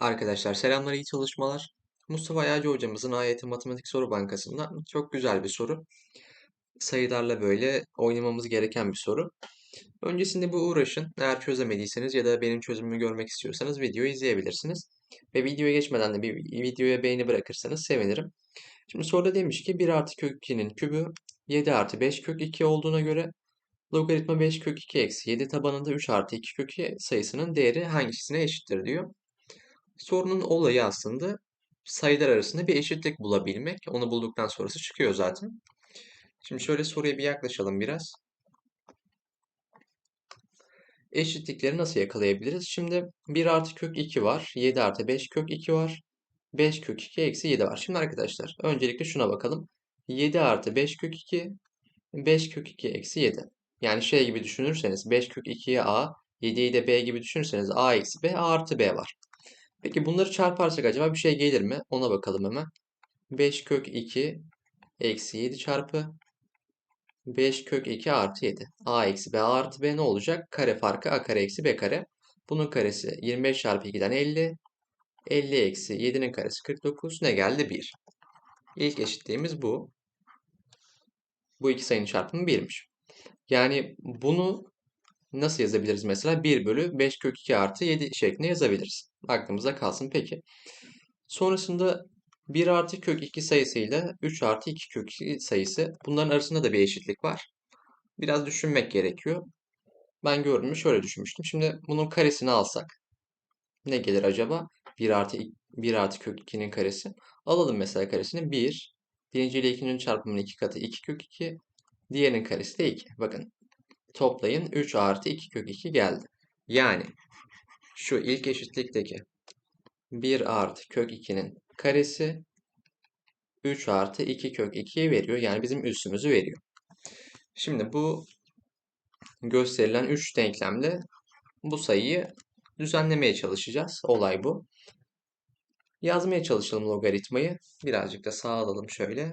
Arkadaşlar selamlar, iyi çalışmalar. Mustafa Ayacı hocamızın AYT Matematik Soru Bankası'ndan çok güzel bir soru. Sayılarla böyle oynamamız gereken bir soru. Öncesinde bu uğraşın. Eğer çözemediyseniz ya da benim çözümümü görmek istiyorsanız videoyu izleyebilirsiniz. Ve videoya geçmeden de bir videoya beğeni bırakırsanız sevinirim. Şimdi soruda demiş ki 1 artı kök 2'nin kübü 7 artı 5 kök 2 olduğuna göre logaritma 5 kök 2 eksi 7 tabanında 3 artı 2 kök 2 sayısının değeri hangisine eşittir diyor. Sorunun olayı aslında sayılar arasında bir eşitlik bulabilmek. Onu bulduktan sonrası çıkıyor zaten. Şimdi şöyle soruya bir yaklaşalım biraz. Eşitlikleri nasıl yakalayabiliriz? Şimdi 1 artı kök 2 var. 7 artı 5 kök 2 var. 5 kök 2 eksi 7 var. Şimdi arkadaşlar öncelikle şuna bakalım. 7 artı 5 kök 2 5 kök 2 eksi 7. Yani şey gibi düşünürseniz 5 kök 2'ye a 7'yi de b gibi düşünürseniz a eksi b a artı b var. Peki bunları çarparsak acaba bir şey gelir mi? Ona bakalım hemen. 5 kök 2 eksi 7 çarpı 5 kök 2 artı 7. a eksi b artı b ne olacak? Kare farkı a kare eksi b kare. Bunun karesi 25 çarpı 2'den 50. 50 eksi 7'nin karesi 49. Ne geldi? 1. İlk eşitliğimiz bu. Bu iki sayının çarpımı 1'miş. Yani bunu nasıl yazabiliriz mesela? 1 bölü 5 kök 2 artı 7 şeklinde yazabiliriz. Aklımızda kalsın. Peki. Sonrasında 1 artı kök 2 sayısıyla 3 artı 2 kök 2 sayısı. Bunların arasında da bir eşitlik var. Biraz düşünmek gerekiyor. Ben gördüğümü şöyle düşünmüştüm. Şimdi bunun karesini alsak ne gelir acaba? 1 artı 1 artı kök 2'nin karesi. Alalım mesela karesini. 1. Birinci ile ikincinin çarpımının 2 katı 2 kök 2. Diğerinin karesi de 2. Bakın toplayın 3 artı 2 kök 2 geldi. Yani şu ilk eşitlikteki 1 artı kök 2'nin karesi 3 artı 2 kök 2'yi veriyor. Yani bizim üssümüzü veriyor. Şimdi bu gösterilen 3 denklemle bu sayıyı düzenlemeye çalışacağız. Olay bu. Yazmaya çalışalım logaritmayı. Birazcık da sağa alalım şöyle.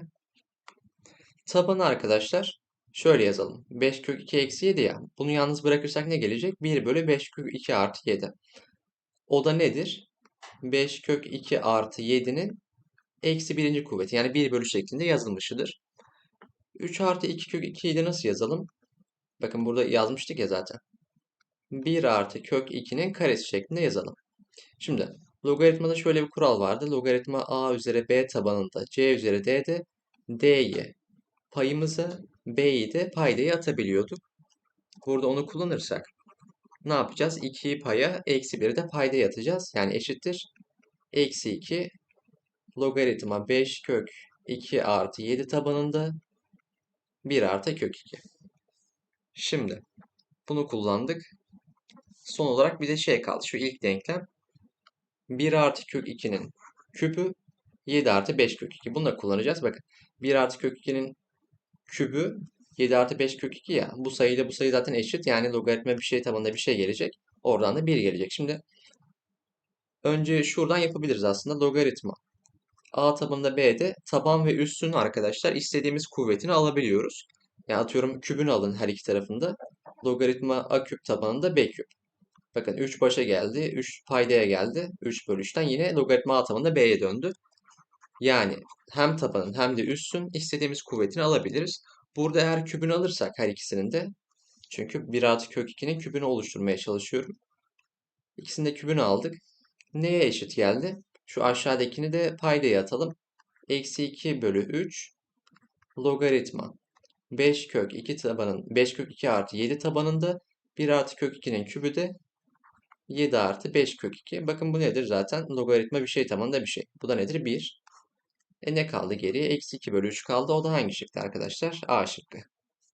Tabanı arkadaşlar şöyle yazalım. 5 kök 2 eksi 7 ya. Bunu yalnız bırakırsak ne gelecek? 1 bölü 5 kök 2 artı 7. O da nedir? 5 kök 2 artı 7'nin eksi birinci kuvveti. Yani 1 bölü şeklinde yazılmışıdır. 3 artı 2 kök 2'yi de nasıl yazalım? Bakın burada yazmıştık ya zaten. 1 artı kök 2'nin karesi şeklinde yazalım. Şimdi logaritmada şöyle bir kural vardı. Logaritma a üzeri b tabanında c üzeri d'de d'yi payımızı b'yi de paydayı atabiliyorduk. Burada onu kullanırsak ne yapacağız? 2'yi paya eksi 1'i de paydaya atacağız. Yani eşittir. Eksi 2 logaritma 5 kök 2 artı 7 tabanında 1 artı kök 2. Şimdi bunu kullandık. Son olarak bir de şey kaldı. Şu ilk denklem. 1 artı kök 2'nin küpü 7 artı 5 kök 2. Bunu da kullanacağız. Bakın 1 artı kök 2'nin kübü 7 artı 5 kök 2 ya. Bu sayıyla bu sayı zaten eşit. Yani logaritma bir şey tabanında bir şey gelecek. Oradan da 1 gelecek. Şimdi önce şuradan yapabiliriz aslında. Logaritma A tabanında B'de taban ve üstün arkadaşlar istediğimiz kuvvetini alabiliyoruz. Yani atıyorum kübünü alın her iki tarafında. Logaritma A küp tabanında B küp. Bakın 3 başa geldi. 3 paydaya geldi. 3 bölü 3'ten yine logaritma A tabanında B'ye döndü. Yani hem tabanın hem de üstün istediğimiz kuvvetini alabiliriz. Burada eğer kübünü alırsak her ikisinin de çünkü 1 artı kök 2'nin kübünü oluşturmaya çalışıyorum. İkisinin de kübünü aldık. Neye eşit geldi? Şu aşağıdakini de paydaya atalım. Eksi 2 bölü 3 logaritma 5 kök 2 tabanın 5 kök 2 artı 7 tabanında 1 artı kök 2'nin kübü de 7 artı 5 kök 2. Bakın bu nedir zaten? Logaritma bir şey tabanında bir şey. Bu da nedir? 1. E ne kaldı geriye? Eksi 2 bölü 3 kaldı. O da hangi şıkkı arkadaşlar? A şıkkı.